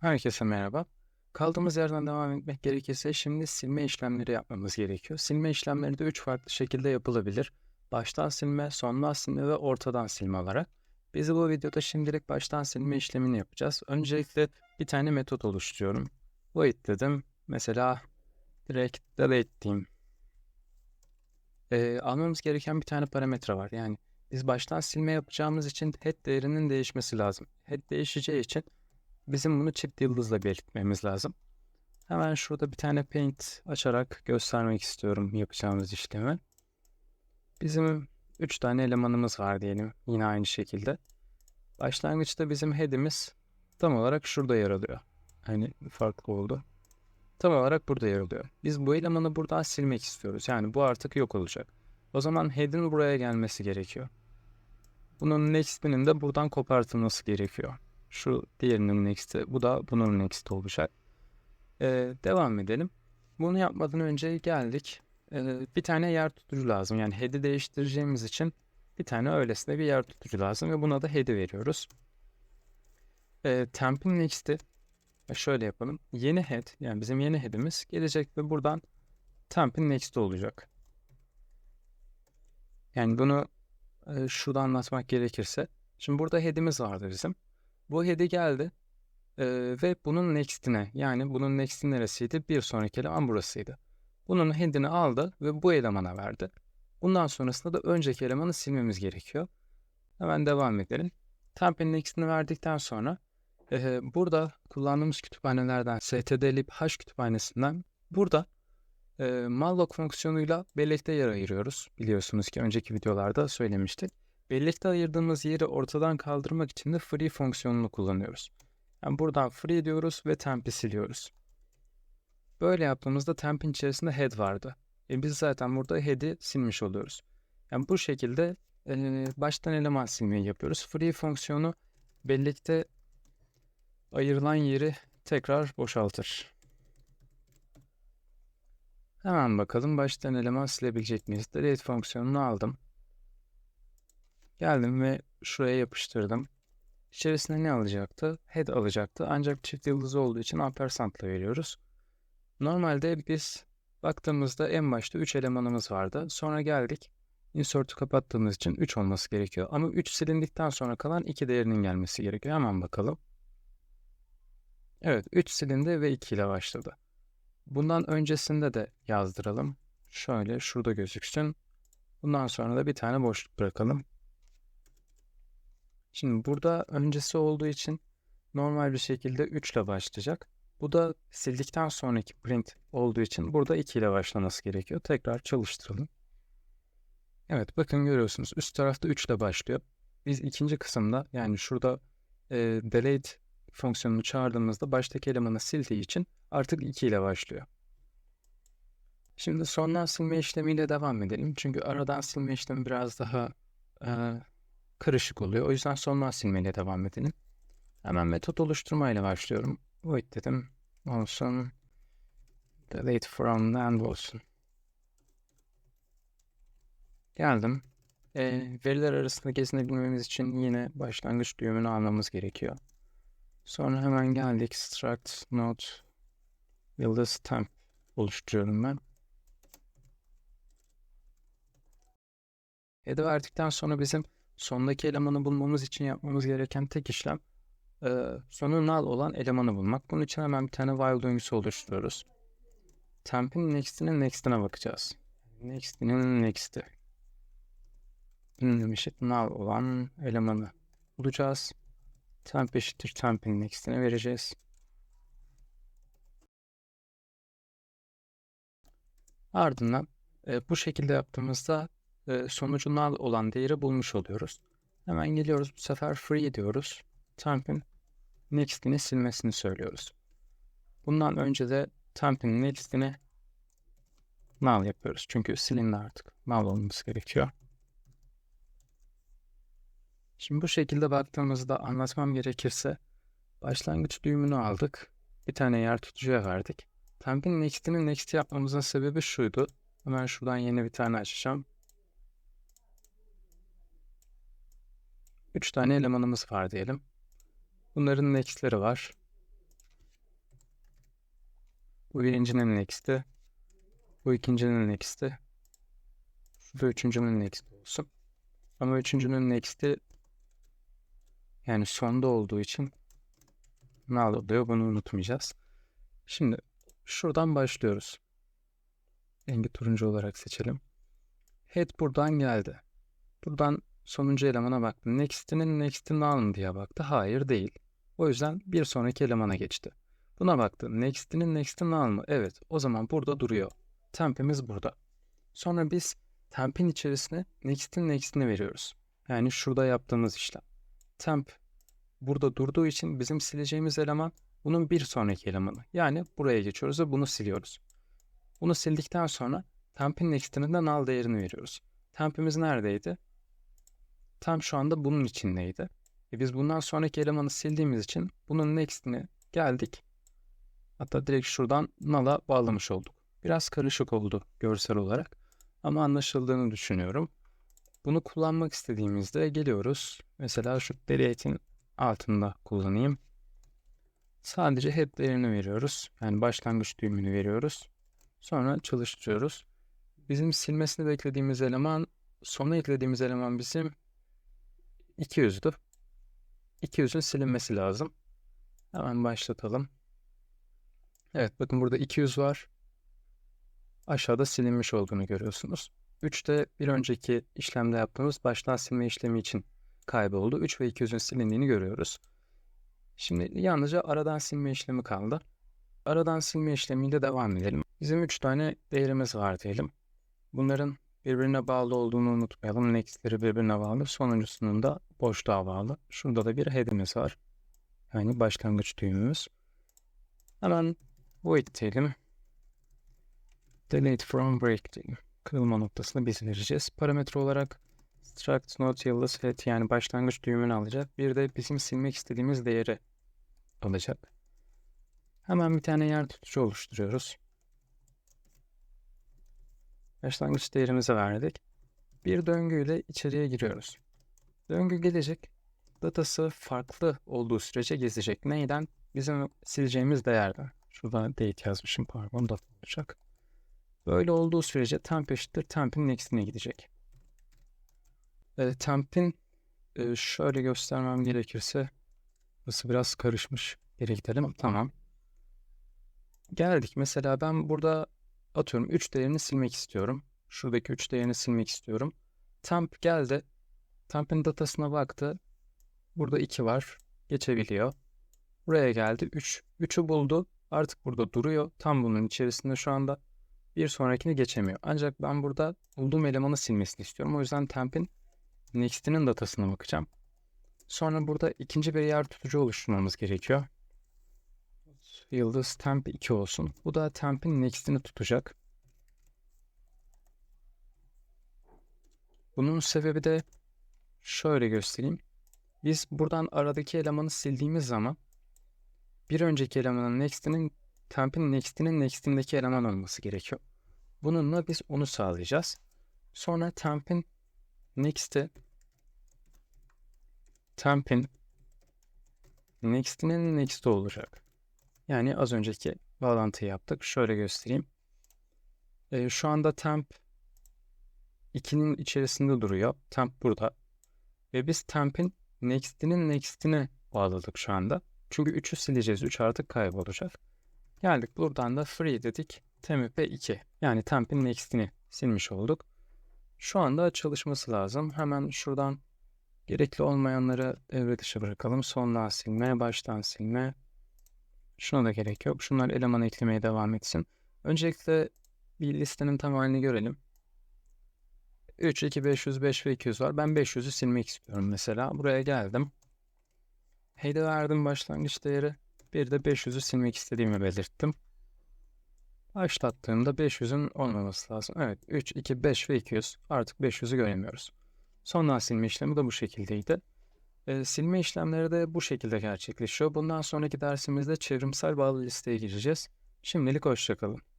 Herkese merhaba. Kaldığımız yerden devam etmek gerekirse şimdi silme işlemleri yapmamız gerekiyor. Silme işlemleri de 3 farklı şekilde yapılabilir. Baştan silme, sondan silme ve ortadan silme olarak. Biz bu videoda şimdilik baştan silme işlemini yapacağız. Öncelikle bir tane metot oluşturuyorum. Void dedim. Mesela direkt delete diyeyim. Ee, almamız gereken bir tane parametre var. Yani biz baştan silme yapacağımız için head değerinin değişmesi lazım. Head değişeceği için bizim bunu çift yıldızla belirtmemiz lazım. Hemen şurada bir tane paint açarak göstermek istiyorum yapacağımız işlemi. Bizim 3 tane elemanımız var diyelim yine aynı şekilde. Başlangıçta bizim head'imiz tam olarak şurada yer alıyor. Hani farklı oldu. Tam olarak burada yer alıyor. Biz bu elemanı buradan silmek istiyoruz. Yani bu artık yok olacak. O zaman head'in buraya gelmesi gerekiyor. Bunun next'inin de buradan kopartılması gerekiyor. Şu diğerinin next'i. Bu da bunun next'i olacak. Ee, devam edelim. Bunu yapmadan önce geldik. Ee, bir tane yer tutucu lazım. Yani head'i değiştireceğimiz için bir tane öylesine bir yer tutucu lazım ve buna da head'i veriyoruz. Ee, temp'in next'i şöyle yapalım. Yeni head yani bizim yeni head'imiz gelecek ve buradan temp'in next'i olacak. Yani bunu e, şurada anlatmak gerekirse. Şimdi burada head'imiz vardı bizim. Bu head'i geldi e, ve bunun next'ine yani bunun next'i neresiydi? Bir sonraki eleman burasıydı. Bunun head'ini aldı ve bu elemana verdi. Bundan sonrasında da önceki elemanı silmemiz gerekiyor. Hemen devam edelim. Temp'in next'ini verdikten sonra e, burada kullandığımız kütüphanelerden stdlib h kütüphanesinden burada e, malloc fonksiyonuyla bellekte yer ayırıyoruz. Biliyorsunuz ki önceki videolarda söylemiştik. Bellekte ayırdığımız yeri ortadan kaldırmak için de free fonksiyonunu kullanıyoruz. Yani buradan free diyoruz ve temp'i siliyoruz. Böyle yaptığımızda temp'in içerisinde head vardı. E biz zaten burada head'i silmiş oluyoruz. Yani bu şekilde e, baştan eleman silmeyi yapıyoruz. Free fonksiyonu bellekte ayırılan yeri tekrar boşaltır. Hemen bakalım baştan eleman silebilecek miyiz? Delete fonksiyonunu aldım. Geldim ve şuraya yapıştırdım. İçerisine ne alacaktı? Head alacaktı. Ancak çift yıldız olduğu için ampersandla veriyoruz. Normalde biz baktığımızda en başta 3 elemanımız vardı. Sonra geldik. Insert'ü kapattığımız için 3 olması gerekiyor. Ama 3 silindikten sonra kalan 2 değerinin gelmesi gerekiyor. Hemen bakalım. Evet 3 silindi ve 2 ile başladı. Bundan öncesinde de yazdıralım. Şöyle şurada gözüksün. Bundan sonra da bir tane boşluk bırakalım. Şimdi burada öncesi olduğu için normal bir şekilde 3 ile başlayacak. Bu da sildikten sonraki print olduğu için burada 2 ile başlaması gerekiyor. Tekrar çalıştıralım. Evet bakın görüyorsunuz üst tarafta 3 ile başlıyor. Biz ikinci kısımda yani şurada e, delete fonksiyonunu çağırdığımızda baştaki elemanı sildiği için artık 2 ile başlıyor. Şimdi sondan silme işlemiyle devam edelim. Çünkü aradan silme işlemi biraz daha e, karışık oluyor. O yüzden sondan silmeyle devam edelim. Hemen metot oluşturmayla başlıyorum. Void dedim. Olsun. Delete from land olsun. Geldim. E, veriler arasında gezinebilmemiz için yine başlangıç düğümünü almamız gerekiyor. Sonra hemen geldik. Struct node yıldız temp oluşturuyorum ben. Head'e verdikten sonra bizim sondaki elemanı bulmamız için yapmamız gereken tek işlem e, sonu null olan elemanı bulmak. Bunun için hemen bir tane while döngüsü oluşturuyoruz. Temp'in next'inin next'ine bakacağız. Next'inin next'i. Ünlem eşit null olan elemanı bulacağız. Temp eşittir temp'in next'ine vereceğiz. Ardından e, bu şekilde yaptığımızda e, olan değeri bulmuş oluyoruz. Hemen geliyoruz bu sefer free diyoruz. Temp'in next'ini silmesini söylüyoruz. Bundan önce de temp'in next'ini null yapıyoruz. Çünkü silindi artık. Null olması gerekiyor. Şimdi bu şekilde baktığımızda anlatmam gerekirse başlangıç düğümünü aldık. Bir tane yer tutucuya verdik. Temp'in next'ini next yapmamızın sebebi şuydu. Hemen şuradan yeni bir tane açacağım. 3 tane elemanımız var diyelim. Bunların next'leri var. Bu birincinin next'i. Bu ikincinin next'i. Bu üçüncünün next'i olsun. Ama üçüncünün next'i yani sonda olduğu için null oluyor. Bunu unutmayacağız. Şimdi şuradan başlıyoruz. Rengi turuncu olarak seçelim. Head buradan geldi. Buradan sonuncu elemana baktı. Next'inin next'i mı diye baktı. Hayır değil. O yüzden bir sonraki elemana geçti. Buna baktı. Next'inin next'i null mı? Evet. O zaman burada duruyor. Temp'imiz burada. Sonra biz temp'in içerisine next'in next'ini veriyoruz. Yani şurada yaptığımız işlem. Temp burada durduğu için bizim sileceğimiz eleman bunun bir sonraki elemanı. Yani buraya geçiyoruz ve bunu siliyoruz. Bunu sildikten sonra temp'in next'inin de null değerini veriyoruz. Temp'imiz neredeydi? Temp şu anda bunun içindeydi. E biz bundan sonraki elemanı sildiğimiz için bunun next'ini geldik. Hatta direkt şuradan null'a bağlamış olduk. Biraz karışık oldu görsel olarak ama anlaşıldığını düşünüyorum. Bunu kullanmak istediğimizde geliyoruz. Mesela şu delete'in altında kullanayım. Sadece head değerini veriyoruz. Yani başlangıç düğümünü veriyoruz. Sonra çalıştırıyoruz. Bizim silmesini beklediğimiz eleman, sona eklediğimiz eleman bizim 200'dü. 200'ün silinmesi lazım. Hemen başlatalım. Evet bakın burada 200 var. Aşağıda silinmiş olduğunu görüyorsunuz. 3 de bir önceki işlemde yaptığımız baştan silme işlemi için kayboldu. 3 ve 200'ün silindiğini görüyoruz. Şimdi yalnızca aradan silme işlemi kaldı. Aradan silme işlemiyle devam edelim. Bizim 3 tane değerimiz var diyelim. Bunların birbirine bağlı olduğunu unutmayalım. Next'leri birbirine bağlı. Sonuncusunun da boşluğa bağlı. Şurada da bir head'imiz var. Yani başlangıç düğümümüz. Hemen void diyelim. Delete from break diyelim. Kırılma noktasını biz vereceğiz. Parametre olarak struct not yıldız head yani başlangıç düğümünü alacak. Bir de bizim silmek istediğimiz değeri alacak. Hemen bir tane yer tutucu oluşturuyoruz. Başlangıç değerimizi verdik. Bir döngüyle içeriye giriyoruz. Döngü gelecek. Datası farklı olduğu sürece gezecek. Neyden? Bizim sileceğimiz değerden. Şurada date yazmışım pardon da olacak. Böyle olduğu sürece temp eşittir temp'in next'ine gidecek. E, temp'in e, şöyle göstermem gerekirse burası biraz karışmış. Geri gidelim. Tamam. Geldik. Mesela ben burada atıyorum 3 değerini silmek istiyorum. Şuradaki 3 değerini silmek istiyorum. Temp geldi. Temp'in datasına baktı. Burada 2 var. Geçebiliyor. Buraya geldi. 3. 3'ü buldu. Artık burada duruyor. Tam bunun içerisinde şu anda bir sonrakini geçemiyor. Ancak ben burada bulduğum elemanı silmesini istiyorum. O yüzden temp'in next'inin datasına bakacağım. Sonra burada ikinci bir yer tutucu oluşturmamız gerekiyor. Yıldız temp 2 olsun. Bu da temp'in next'ini tutacak. Bunun sebebi de şöyle göstereyim. Biz buradan aradaki elemanı sildiğimiz zaman bir önceki elemanın next'inin temp'in next'inin next'indeki eleman olması gerekiyor. Bununla biz onu sağlayacağız. Sonra temp'in next'i temp'in next'inin next'i olacak. Yani az önceki bağlantıyı yaptık. Şöyle göstereyim. Ee, şu anda temp 2'nin içerisinde duruyor. Temp burada. Ve biz temp'in next'inin next'ine bağladık şu anda. Çünkü 3'ü sileceğiz. 3 artık kaybolacak. Geldik buradan da free dedik. Temp 2. Yani temp'in next'ini silmiş olduk. Şu anda çalışması lazım. Hemen şuradan gerekli olmayanları devre dışı bırakalım. Sondan silme, baştan silme. Şuna da gerek yok. Şunlar eleman eklemeye devam etsin. Öncelikle bir listenin tamamını görelim. 3, 2, 500, 5 ve 200 var. Ben 500'ü silmek istiyorum mesela. Buraya geldim. Head'e verdim başlangıç değeri. Bir de 500'ü silmek istediğimi belirttim. Başlattığımda 500'ün olmaması lazım. Evet 3, 2, 5 ve 200. Artık 500'ü göremiyoruz. Sondan silme işlemi de bu şekildeydi. E, silme işlemleri de bu şekilde gerçekleşiyor. Bundan sonraki dersimizde çevrimsel bağlı listeye gireceğiz. Şimdilik hoşçakalın.